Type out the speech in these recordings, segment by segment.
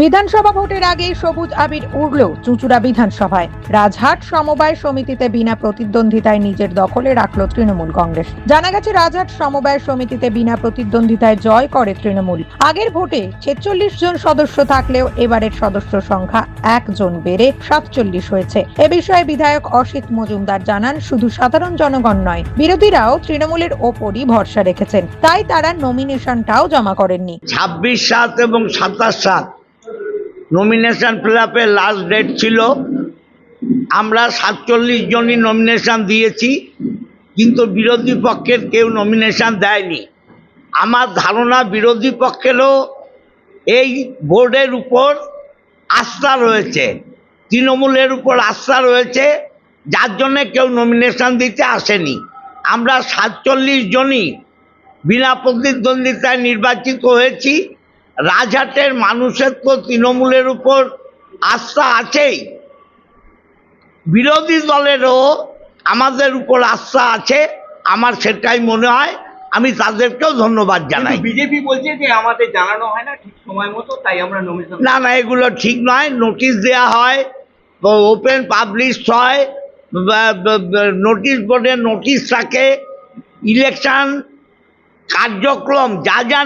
বিধানসভা ভোটের আগে সবুজ আবির উড়ল চুঁচুড়া বিধানসভায়। রাজহাট সমবায় সমিতিতে বিনা প্রতিদ্বন্দ্বিতায় নিজের দখলে রাখল তৃণমূল কংগ্রেস। জানা গেছে, রাজহাট সমবায় সমিতিতে বিনা প্রতিদ্বন্দ্বিতায় জয় করে তৃণমূল। আগের ভোটে ছেচল্লিশ জন সদস্য থাকলেও এবারের সদস্য সংখ্যা একজন বেড়ে সাতচল্লিশ হয়েছে। এ বিষয়ে বিধায়ক অসিত মজুমদার জানান, শুধু সাধারণ জনগণ নয়, বিরোধীরাও তৃণমূলের ওপরই ভরসা রেখেছেন। তাই তারা নমিনেশনটাও জমা করেননি। ছাব্বিশ সাত এবং সাতাশ সাত নমিনেশন ফিল আপের লাস্ট ডেট ছিল। আমরা সাতচল্লিশ জনই নমিনেশন দিয়েছি, কিন্তু বিরোধী পক্ষের কেউ নমিনেশন দেয়নি। আমার ধারণা বিরোধী পক্ষেরও এই বোর্ডের উপর আস্থা রয়েছে, তৃণমূলের উপর আস্থা রয়েছে, যার জন্যে কেউ নমিনেশন দিতে আসেনি। আমরা সাতচল্লিশ জনই বিনা প্রতিদ্বন্দ্বিতায় নির্বাচিত হয়েছি রাজহাটের মানুষের তো তৃণমূলের উপর আস্থা আছেই। বিরোধী দলেরও আমাদের উপর আস্থা আছে আমার সেটাই মনে হয় আমি তাদেরকেও ধন্যবাদ জানাই। বিজেপি বলছে যে আমাদের জানানো হয় না ঠিক সময় মতো তাই আমরা না না এগুলো ঠিক নয় নোটিশ দেওয়া হয় ওপেন পাবলিশ হয় নোটিশ বোর্ডে নোটিশ থাকে ইলেকশন কার্যক্রম যা যা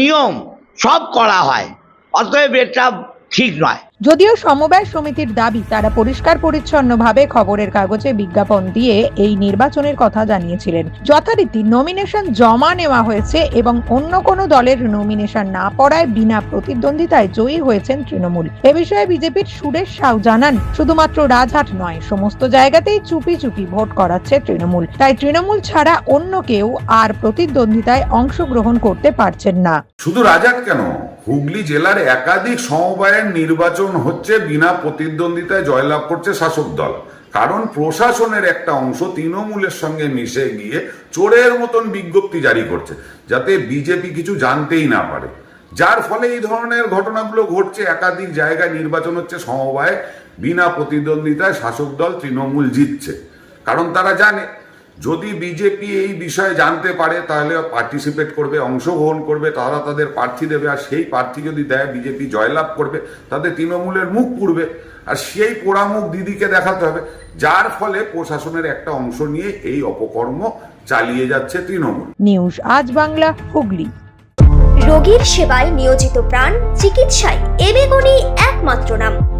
নিয়ম সব করা হয়। অতএব এটা ঠিক নয়। যদিও সমবায় সমিতির দাবি, তারা পরিষ্কার পরিচ্ছন্নভাবে খবরের কাগজে বিজ্ঞাপন দিয়ে এই নির্বাচনের কথা জানিয়েছিলেন। যথারীতি নমিনেশন জমা নেওয়া হয়েছে এবং অন্য কোনো দলের নমিনেশন না পড়ায় বিনা প্রতিদ্বন্দ্বিতায় জয়ী হয়েছেন তৃণমূল। এ বিষয়ে বিজেপির সুরেশ সাউ জানান, শুধুমাত্র রাজহাট নয়, সমস্ত জায়গাতেই চুপি চুপি ভোট করাচ্ছে তৃণমূল। তাই তৃণমূল ছাড়া অন্য কেউ আর প্রতিদ্বন্দ্বিতায় অংশগ্রহণ করতে পারছেন না। শুধু রাজাত কেন? হুগলি জেলার একাধিক সমবায়ের নির্বাচন হচ্ছে বিনা প্রতিদ্বন্দ্বিতায় জয়লাভ করছে শাসক দল। কারণ প্রশাসনের একটা অংশ তৃণমূলের সঙ্গে মিশে গিয়ে চোরের মতন বিজ্ঞপ্তি জারি করছে, যাতে বিজেপি কিছু জানতেই না পারে। যার ফলে এই ধরনের ঘটনাগুলো ঘটছে, একাধিক জায়গায় নির্বাচন হচ্ছে সমবায়, বিনা প্রতিদ্বন্দ্বিতায় শাসক দল তৃণমূল জিতছে। কারণ তারা জানে যদি বিজেপি এই বিষয়ে জানতে পারে তাহলে পার্টিসিপেট করবে অংশগ্রহণ করবে তারা তাদের প্রার্থী দেবে আর সেই প্রার্থী যদি দেয় বিজেপি জয়লাভ করবে তাদের তৃণমূলের মুখ পুড়বে আর সেই পোড়ামুখ দিদিকে দেখাতে হবে যার ফলে প্রশাসনের একটা অংশ নিয়ে এই অপকর্ম চালিয়ে যাচ্ছে তৃণমূল। নিউজ আজ বাংলা হুগলি। রোগীর সেবায় নিয়োজিত প্রাণ চিকিৎসায় এবেগুনি একমাত্র নাম।